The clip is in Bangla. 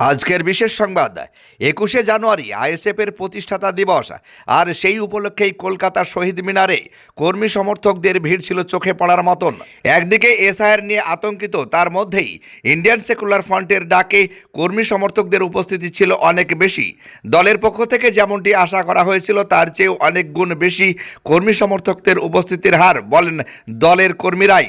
আজকের বিশেষ সংবাদ, একুশে জানুয়ারি আইএসএফ এর প্রতিষ্ঠাতা দিবস, আর সেই উপলক্ষেই কলকাতার শহীদ মিনারে কর্মী সমর্থকদের ভিড় ছিল চোখে পড়ার মতন। একদিকে এসআইআর নিয়ে আতঙ্কিত, তার মধ্যেই ইন্ডিয়ান সেকুলার ফ্রন্টের ডাকে কর্মী সমর্থকদের উপস্থিতি ছিল অনেক বেশি। দলের পক্ষ থেকে যেমনটি আশা করা হয়েছিল, তার চেয়েও অনেক গুণ বেশি কর্মী সমর্থকদের উপস্থিতির হার বলেন দলের কর্মীরাই।